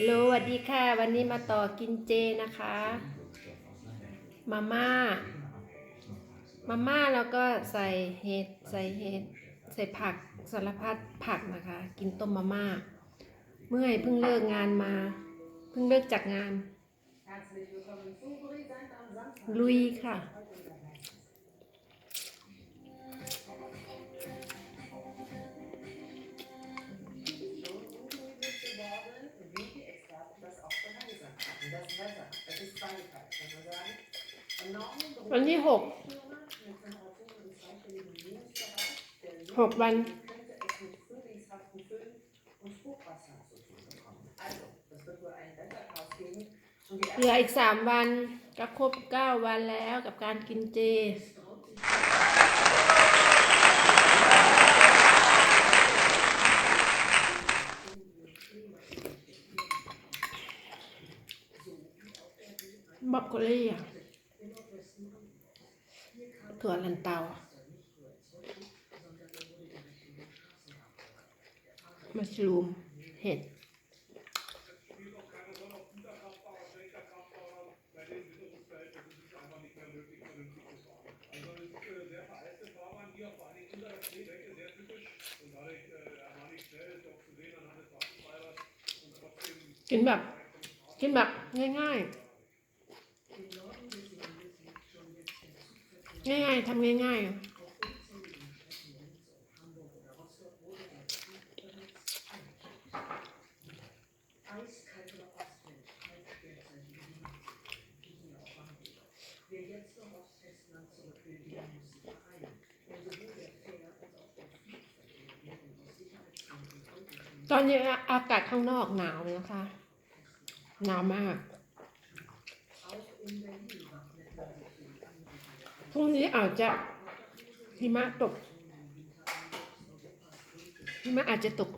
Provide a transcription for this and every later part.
ฮัลโหลสวัสดีค่ะ วันนี้มาต่อกินเจนะคะ มาม่า มาม่าแล้วก็ใส่เห็ดใส่เห็ดใส่ผักสารพัดผักนะคะ กินต้มมาม่า เมื่อยเพิ่งเลิกงานมา เพิ่งเลิกจากงาน ลุยค่ะ วันที่หกหกวัน เหลืออีกสามวันก็ครบเก้าวันแล้วกับการกินเจ บักโคลี่ะถั่วลันเตา มัชรูม เห็ดกินแบบ กินแบบง่ายๆ ง่ายๆทำง่ายๆ ตอนนี้อากาศข้างนอกหนาวนะคะ หนาวมาก พรุ่งนี้อาจจะหิมะตกหิมะอาจจะตก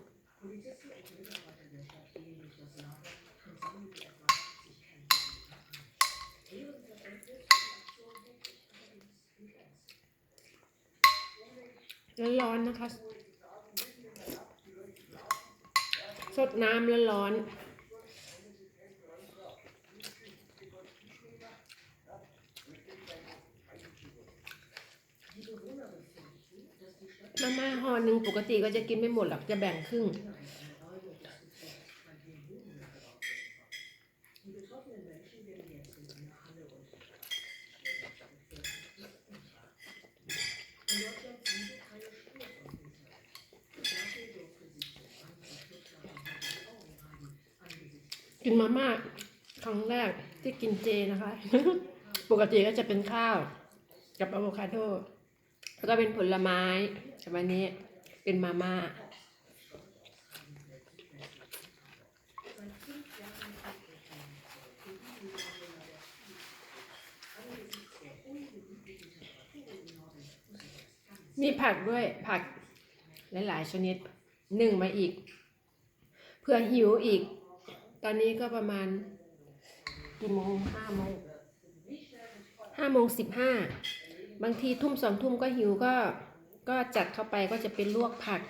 ร้อนๆนะคะ สดน้ำแล้วร้อน มาม่าห่อหนึ่งปกติก็จะกินไม่หมดหรอกจะแบ่งครึ่ง กินมาม่าครั้งแรกที่กินเจนะคะ ปกติก็จะเป็นข้าว กับอะโวคาโด แล้วก็เป็นผลไม้แต่วันนี้เป็นมาม่ามีผักด้วยผักหลายๆชนิดหนึ่งมาอีก เพื่อหิวอีก ตอนนี้ก็ประมาณกี่โมงห้าโมงห้าโมงสิบห้า บางทีทุ่มสองทุ่มก็หิวก็ก็จัดเข้าไปก็จะเป็นลวกผัก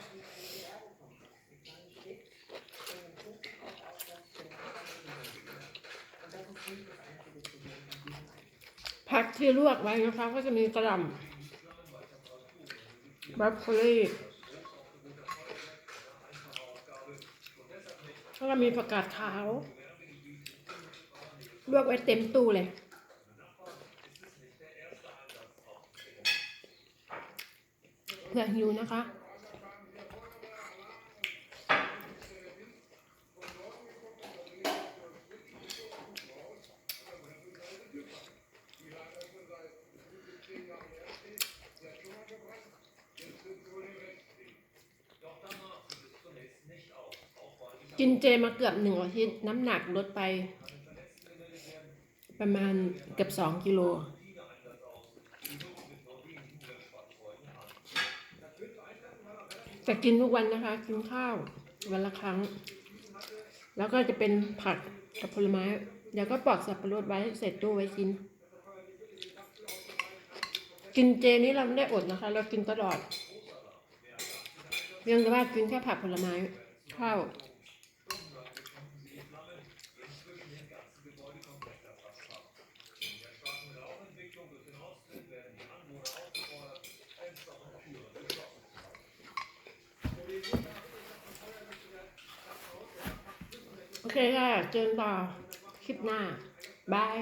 ผักที่ลวกไว้นะคะก็จะมีกระหล่ำบรอกโคลีแล้วก็มีผักกาดขาวลวกไว้เต็มตู้เลย เพื่อหิวนะคะ กินเจมาเกือบหนึ่งอาทิตย์น้ำหนักลดไป ประมาณเกือบสองกิโล แต่กินทุกวันนะคะ กินข้าววันละครั้ง แล้วก็จะเป็นผักกับผลไม้เดี๋ยวก็ปอกสับปะรดไว้เสร็จตู้ไว้กิน กินเจนี้เราไม่ได้อดนะคะ เรากินตลอดเพียงแต่ว่ากินแค่ผักผลไม้ข้าว โอเคค่ะเจอกันต่อคลิปหน้า บาย